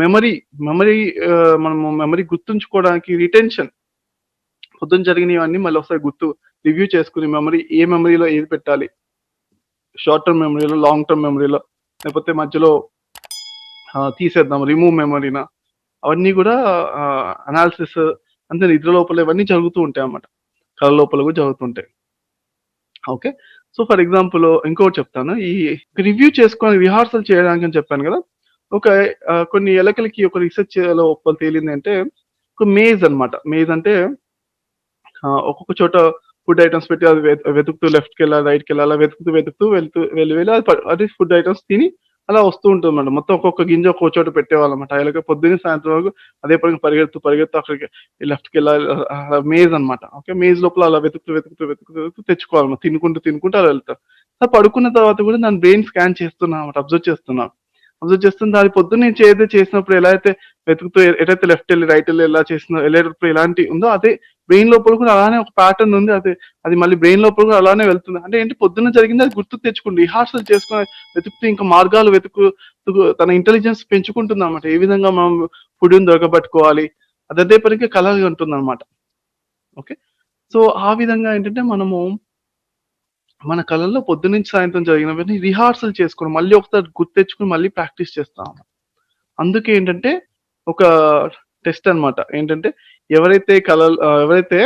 Memory memory మనము memory గుర్తుంచుకోవడానికి retention పొద్దున జరిగినవన్నీ మళ్ళీ ఒకసారి గుర్తు రివ్యూ చేసుకుని మెమరీ ఏ మెమరీలో ఏది పెట్టాలి? షార్ట్ టర్మ్ మెమరీలో లాంగ్ టర్మ్ మెమరీలో లేకపోతే మధ్యలో తీసేద్దాం రిమూవ్ మెమరీనా అవన్నీ కూడా అనాలిసిస్ అంటే నిద్ర లోపల ఇవన్నీ జరుగుతూ ఉంటాయి అన్నమాట. కళ లోపల కూడా జరుగుతుంటాయి ఓకే? సో ఫర్ ఎగ్జాంపుల్ ఇంకోటి చెప్తాను. ఈ రివ్యూ చేసుకొని రిహార్సల్ చేయడానికి అని చెప్పాను కదా ఒక కొన్ని ఎలకలకి ఒక రీసెర్చ్లో తేలింది అంటే ఒక మేజ్ అన్నమాట. మేజ్ అంటే ఒక్కొక్క చోట ఫుడ్ ఐటమ్స్ పెట్టి అది వెతుకుతూ వెతుకుతూ లెఫ్ట్కి వెళ్ళాలి రైట్కి వెళ్ళాలి వెతుకుతూ వెతుకుతూ వెళ్తూ వెళ్ళి వెళ్ళి అది అది ఫుడ్ ఐటమ్స్ తిని అలా వస్తూ ఉంటుంది అన్నమాట మొత్తం ఒక్కొక్క గింజ ఒక్కొక్క చోట పెట్టేవాళ్ళమాట అలాగే పొద్దున్న సాయంత్రం వరకు అదే పని పరిగెత్తు పరిగెత్తు అక్కడికి లెఫ్ట్కి వెళ్ళాలి మేజ్ అన్నమాట. ఓకే మేజ్ లోపల అలా వెతుకుతూ వెతుకుతూ వెతుకుతూ వెతుకుతూ తెచ్చుకోవాలన్నమాట. తినుకుంటూ తినుకుంటూ అలా వెళ్తారు అలా పడుకున్న తర్వాత కూడా దాని బ్రెయిన్ స్కాన్ చేస్తున్నా అన్నమాట అబ్జర్వ్ చేస్తున్నా. అబ్జర్వ్ చేస్తుంది అది పొద్దున్న నేను ఏదో చేసినప్పుడు ఎలా అయితే వెతుకుతూ ఎటైతే లెఫ్ట్ వెళ్ళి రైట్ వెళ్ళి ఎలా చేసిన వెళ్ళేటప్పుడు ఎలాంటి ఉందో అదే బ్రెయిన్ లోపల కూడా అలానే ఒక ప్యాటర్న్ ఉంది. అదే అది మళ్ళీ బ్రెయిన్ లోపల కూడా అలానే వెళ్తుంది. అంటే ఏంటి? పొద్దున్న జరిగింది అది గుర్తు తెచ్చుకుంది రిహార్సల్ చేసుకుని వెతుకుతూ ఇంకా మార్గాలు వెతుకు తన ఇంటెలిజెన్స్ పెంచుకుంటుంది అనమాట ఏ విధంగా మనం ఫుడ్ని దొరకబట్టుకోవాలి? అదే పనికి కలగా ఉంటుంది అనమాట ఓకే సో ఆ విధంగా ఏంటంటే మనము మన కళల్లో పొద్దునుంచి సాయంత్రం జరిగినవన్నీ రిహార్సల్ చేసుకుని మళ్ళీ ఒకసారి గుర్తు తెచ్చుకుని మళ్ళీ ప్రాక్టీస్ చేస్తాం అందుకే ఏంటంటే ఒక టెస్ట్ అన్నమాట. ఏంటంటే ఎవరైతే కళ ఎవరైతే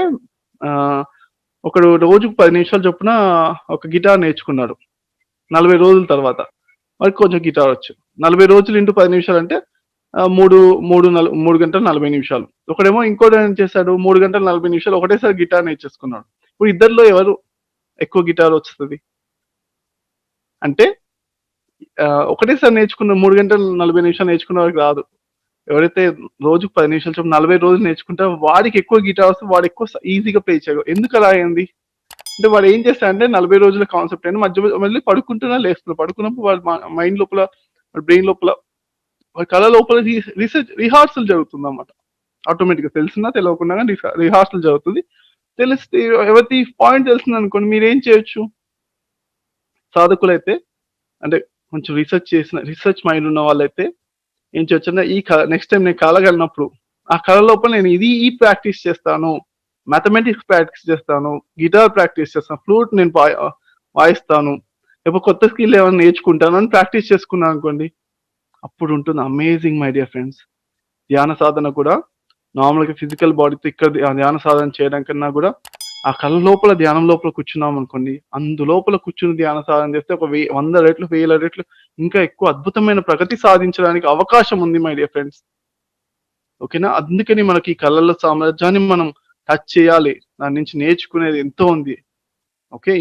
ఒకడు రోజుకు పది నిమిషాలు చొప్పున ఒక గిటార్ నేర్చుకున్నాడు. నలభై రోజుల తర్వాత. వాడికి కొంచెం గిటార్ వచ్చు. నలభై రోజులు ఇంటూ పది నిమిషాలు అంటే మూడు మూడు నల మూడు గంటల నలభై నిమిషాలు. ఒకడేమో ఇంకోటి ఏం చేశాడు? మూడు గంటల నలభై నిమిషాలు ఒకటేసారి గిటార్ నేర్చేసుకున్నాడు. ఇప్పుడు ఇద్దరిలో ఎవరు ఎక్కువ గిటార్ వస్తుంది. అంటే ఒకటేసారి నేర్చుకున్న మూడు గంటలు నలభై నిమిషాలు నేర్చుకున్న వారికి రాదు. ఎవరైతే రోజుకు పది నిమిషాలు చొప్పున నలభై రోజులు నేర్చుకుంటే వాడికి ఎక్కువ గిటార్ వస్తే వాడు ఎక్కువ ఈజీగా ప్లే చేయగలరు ఎందుకు అలా అయింది? అంటే వాడు ఏం చేస్తాడంటే నలభై రోజుల కాన్సెప్ట్ అయినా మధ్య మళ్ళీ పడుకుంటున్నా లేస్తున్నా పడుకున్నప్పుడు వాడు మైండ్ లోపల వాడి బ్రెయిన్ లోపల వాడి కళ లోపల రీసెర్చ్ రిహార్సల్ జరుగుతుంది అన్నమాట ఆటోమేటిక్గా తెలిసినా తెలియకుండా రిహార్సల్ జరుగుతుంది. తెలిస్తే ఎవరి పాయింట్ తెలిసింది అనుకోండి మీరు ఏం చేయొచ్చు? సాధకులైతే అంటే కొంచెం రీసెర్చ్ చేసిన రీసెర్చ్ మైండ్ ఉన్న వాళ్ళైతే ఏం చేయొచ్చు అంటే ఈ నెక్స్ట్ టైం నేను కలగలిగినప్పుడు ఆ కళ లోపల నేను ఇది ఈ ప్రాక్టీస్ చేస్తాను మ్యాథమెటిక్స్ ప్రాక్టీస్ చేస్తాను గిటార్ ప్రాక్టీస్ చేస్తాను ఫ్లూట్ నేను వాయి- వాయిస్తాను లేకపోతే కొత్త స్కిల్ ఏమైనా నేర్చుకుంటాను అని ప్రాక్టీస్ చేసుకున్నాను అనుకోండి అప్పుడు ఉంటుంది అమేజింగ్ మై డియర్ ఫ్రెండ్స్ ధ్యాన సాధన కూడా నార్మల్గా ఫిజికల్ బాడీతో ఇక్కడ ధ్యాన సాధన చేయడం కన్నా కూడా ఆ కళ లోపల ధ్యానం లోపల కూర్చున్నాం అనుకోండి అందులోపల కూర్చుని ధ్యాన సాధన చేస్తే ఒక వెయ్యి వంద రెట్లు వేల రెట్లు ఇంకా ఎక్కువ అద్భుతమైన ప్రగతి సాధించడానికి అవకాశం ఉంది మై డియర్ ఫ్రెండ్స్ ఓకేనా? అందుకని మనకి ఈ కళల సామ్రాజ్యాన్ని మనం టచ్ చేయాలి. దాని నుంచి నేర్చుకునేది ఎంతో ఉంది. ఓకే?